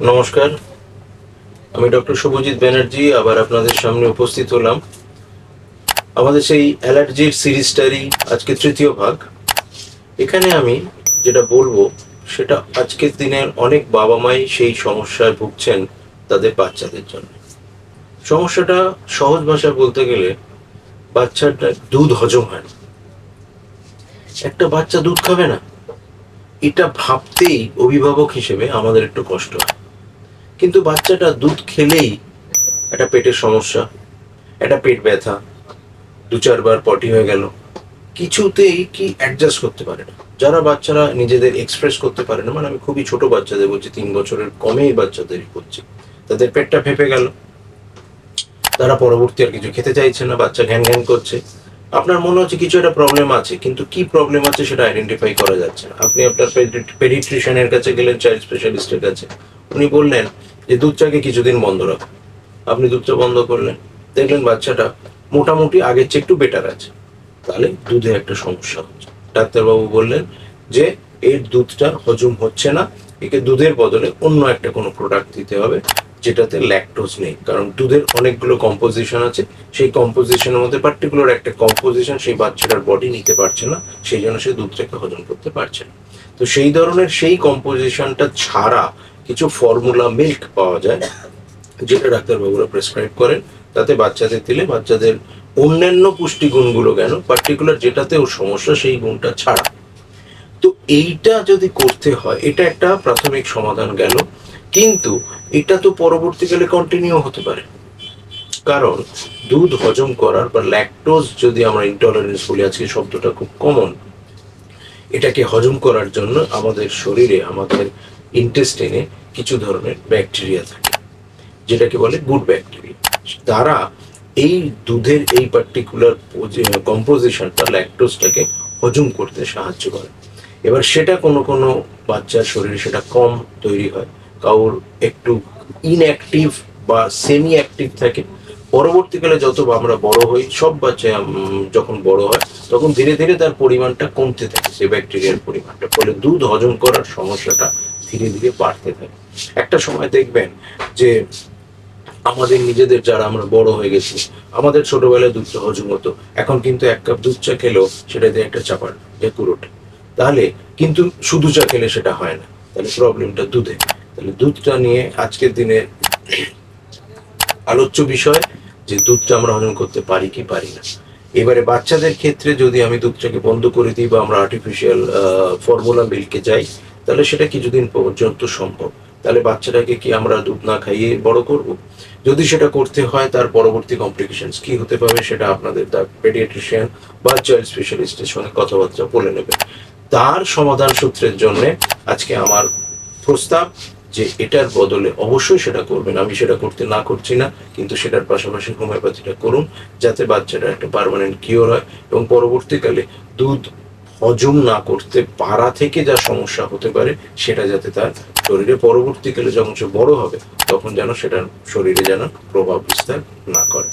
নমস্কার। আমি ডক্টর শুভজিৎ ব্যানার্জি, আবার আপনাদের সামনে উপস্থিত হলাম। আমাদের সেই অ্যালার্জির সিরিজটারই আজকে তৃতীয় ভাগ। এখানে আমি যেটা বলব, সেটা আজকের দিনের অনেক বাবা মাই সেই সমস্যায় ভুগছেন তাদের বাচ্চাদের জন্য। সমস্যাটা সহজ ভাষায় বলতে গেলে বাচ্চাটা দুধ হজম হয় না। একটা বাচ্চা দুধ খাবে না। এটা ভাবতেই অভিভাবক হিসেবে আমাদের একটু কষ্ট হয়। কিন্তু বাচ্চাটা দুধ খেলেই একটা পেটের সমস্যা, একটা পেট ব্যথা, দু চারবার পটি হয়ে গেল। কিছুতেই কি অ্যাডজাস্ট করতে পারে না। যারা বাচ্চারা নিজেদের এক্সপ্রেস করতে পারে না মানে আমি খুবই ছোট বাচ্চাদের বলছি, তিন বছরের কমেই বাচ্চাদের করছি, তাদের পেটটা ফেপে গেল। তারা পরবর্তী আর কিছু খেতে চাইছে না, বাচ্চা ঘ্যান ঘ্যান করছে। আপনার মনে হচ্ছে কিছু একটা প্রবলেম আছে, কিন্তু কি প্রবলেম আছে সেটা আইডেন্টিফাই করা যাচ্ছে না। আপনি আপনার পেডিট্রিশিয়ানের কাছে গেলেন চাইল্ড স্পেশালিস্টের কাছে। উনি বললেন যে দুধ চাকে কিছুদিন বন্ধ রাখো। আপনি দুধটা বন্ধ করলেন। দেখলেন বাচ্চাটা মোটামুটি আগের চেয়ে একটু বেটার আছে। তাহলে দুধে একটা সমস্যা হচ্ছে। ডাক্তারবাবু বললেন যে এর দুধটা হজম হচ্ছে না, একে দুধের বদলে অন্য একটা কোনো প্রোডাক্ট দিতে হবে যেটাতে ল্যাকটোজ নেই। কারণ দুধের অনেকগুলো কম্পোজিশন আছে। সেই কম্পোজিশনের মধ্যে পার্টিকুলার একটা কম্পোজিশন সেই বাচ্চাটার বডি নিতে পারছে না, সেই জন্য সে দুধটাকে হজম করতে পারছে না। তো সেই ধরনের সেই কম্পোজিশনটা ছাড়া কিছু ফর্মুলা মিল্ক পাওয়া যায়, যেটা ডাক্তারবাবুরা প্রেসক্রাইব করেন। তাতে বাচ্চাদের দিলে বাচ্চাদের অন্যান্য পুষ্টিগুণগুলো কেন? পার্টিকুলার যেটাতে ওর সমস্যা, সেই গুণটা ছাড়া। তো এইটা যদি করতে হয়, এটা একটা প্রাথমিক সমাধান গেল। কিন্তু এটা তো পরবর্তীকালে কন্টিনিউ হতে পারে। কারণ দুধ হজম করার বা ল্যাকটোজ যদি আমরা ইন্টলারেন্স বলি, আজকে শব্দটা খুব কমন এটাকে হজম করার জন্য আমাদের শরীরে, আমাদের ইন্টেস্টিনে কিছু ধরনের ব্যাকটেরিয়া থাকে, যেটাকে বলে গুড ব্যাকটেরিয়া তারা এই দুধের এই পার্টিকুলার কম্পোজিশনটা ল্যাকটোজটাকে হজম করতে সাহায্য করে। এবার সেটা কোনো কোনো বাচ্চার শরীরে সেটা কম তৈরি হয়। কারোর একটু ইনঅ্যাক্টিভ বা সেমি অ্যাক্টিভ থাকে পরবর্তীকালে যত আমরা বড় হই, সব বাচ্চা যখন বড় হয়, তখন ধীরে ধীরে তার পরিমাণটা কমতে থাকে, সেই ব্যাকটেরিয়ার পরিমাণটা। ফলে দুধ হজম করার সমস্যাটা ধীরে ধীরে বাড়তে থাকে। একটা সময় দেখবেন যে আমাদের নিজেদের যারা আমরা বড় হয়ে গেছি, আমাদের ছোটবেলায় দুধটা হজম হতো, এখন কিন্তু এক কাপ দুধ চা খেলেও সেটা দিয়ে একটা চাপার, যে পুরোটা তাহলে কিন্তু শুধু চা খেলে সেটা হয় না, তাহলে প্রবলেমটা দুধে। তাহলে দুধটা নিয়ে আজকের দিনে আলোচ্য বিষয় যে দুধটা আমরা হজম করতে পারি কি পারি না। এবারে বাচ্চাদের ক্ষেত্রে যদি আমি দুধটাকে বন্ধ করে দিই বা আমরা আর্টিফিশিয়াল ফর্মুলা মিল্কে যাই, তাহলে সেটা কিছুদিন পর্যন্ত সম্ভব। তাহলে বাচ্চাটাকে কি আমরা দুধ না খাইয়ে বড় করব? যদি সেটা করতে হয়, তার পরবর্তী কমপ্লিকেশনস কি হতে পারে সেটা আপনাদের তার পেডিয়াট্রিশিয়ান বা চাইল্ড স্পেশালিস্টের সঙ্গে কথাবার্তা বলে নেবেন তার সমাধান সূত্রের জন্য আজকে আমার প্রস্তাব। যে এটার বদলে অবশ্যই সেটা করবেন। আমি সেটা করতে না করছি না, কিন্তু সেটার পাশাপাশি হোমিওপ্যাথিটা করুন, যাতে বাচ্চাটা একটা পারমানেন্ট কিওর হয় এবং পরবর্তীকালে দুধ হজম না করতে পারা থেকে যা সমস্যা হতে পারে, সেটা যাতে তার শরীরে পরবর্তীকালে যখন সে বড় হবে, তখন যেন সেটার শরীরে যেন প্রভাব বিস্তার না করে।